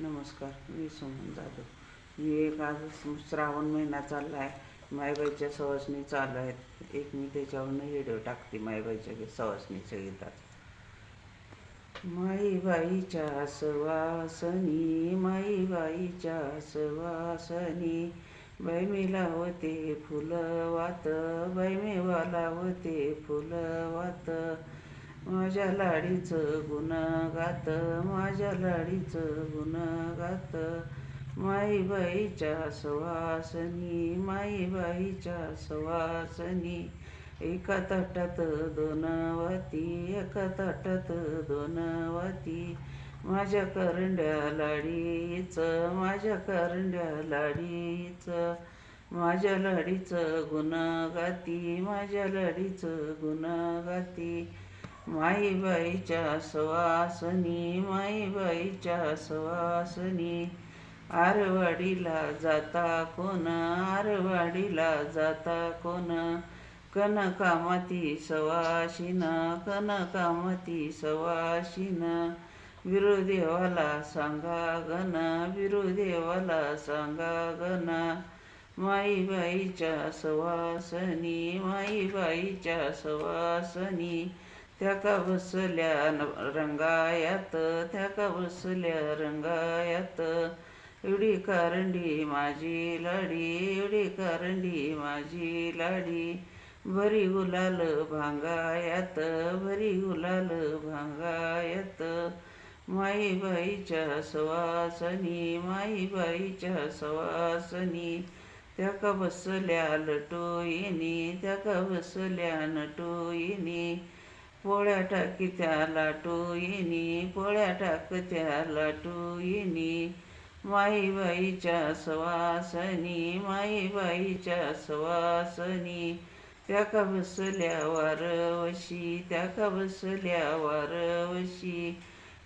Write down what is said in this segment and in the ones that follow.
नमस्कार मी सुमन जाधव. मी एक आज श्रावण महिना चालला आहे मायबाईच्या सवासणी चालू आहेत. एक मी त्याच्यावरनं व्हिडिओ टाकते मायबाईच्या गी- सवासणीच्या गीतात. माईबाईच्या सवासनी माईबाईच्या सवासनी बाई मी लावते फुलं वात बाई लावते फुलं वात. माझ्या लाडीचं गुण गात माझ्या लाडीचं गुण गात. माईबाईच्या सवासनी माईबाईच्या सवासनी एका ताटात दोन वाती एका ताटात दोन वाती माझ्या करंड्या लाडीचं माझ्या करंड्या लाडीचं. माझ्या लाडीचं गुण गाती माझ्या लाडीचं गुण गाती. माईबाईच्या सवासनी माईबाईच्या सवासनी. आरवाडीला जाता कोण? आरवाडीला जाता कोण? कनकामाती सवाशिन कनकामाती सवाशिन. विरुदेवाला सांगा गण विरुदेवाला सांगा गण. माईबाईच्या सवासनी माईबाईच्या सवासनी. त्या का बसल्या रंगायात त्या का बसल्या रंगायात. एवढी कारंडी माझी लाडी एवढी कारंडी माझी लाडी. भरी गुलाल भांगायात भरी गुलाल भांगायात. माईबाईच्या सवासनी माईबाईच्या सवासनी. त्या का बसल्या लटोईनी त्या का बसल्या नटोईनी. पोळ्या टाकीच्या लाटू येणी पोळ्या टाकत्या येणी माईबाईच्या सवासनी माईबाईच्या सवासनी. त्या का बसल्या वारवशी त्या का बसल्या वारवशी.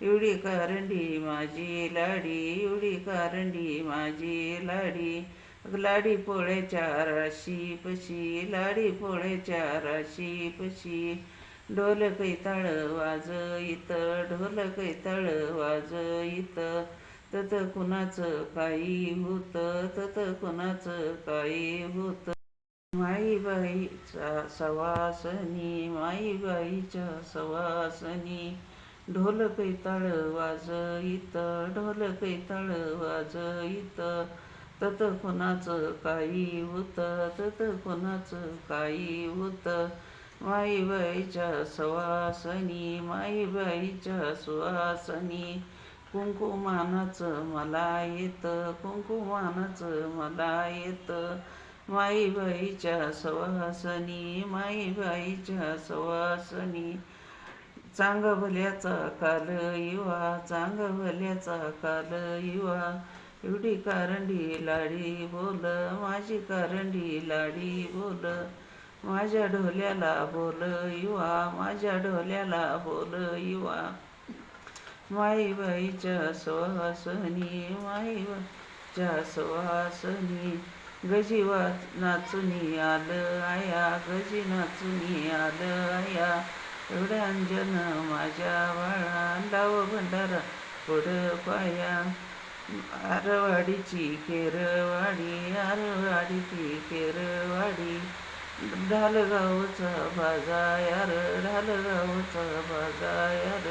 एवढी कारंडी माझी लाडी एवढी कारंडी माझी लाडी. लाडी पोळ्याच्या राशी पशी लाडी पोळ्याच्या राशी पशी ढोल कैताळ वाज इत ढोल कैताळ वाज इत. तत कुणाचं काही होत तत कुणाचं काही होत. माईबाईचा सवासनी माईबाईच्या सवासनी. ढोल कैताळ वाज इत ढोल कैताळ वाज इत. तत कुणाचं काही होत तत कुणाचं काही होत. माईबाईच्या सवासनी माईबाईच्या सुवासनी. कुंकुमानाचं मला येतं कुंकुमानाचं मला येतं. माईबाईच्या सवासनी माईबाईच्या सवासनी. चांग भल्याचा काल युवा चांग भल्याचा काल युवा. एवढी कारंडी लाडी बोल माझी कारंडी लाडी बोल. माझ्या ढोल्याला बोल युवा माझ्या ढोल्याला बोल युवा. माईबाईच्या सुवासनी माईबाईच्या सुवासनी गजीवा नाचुनी आलं आया गजी नाचुनी आलं आया. एवढ्या अंजन माझ्या बाळा लाव भंडारा पुढ पाया. आरवाडीची केरवाडी आरवाडीची केरवाडी. ढालगावचा बाजायार ढालगावचा बाजायार.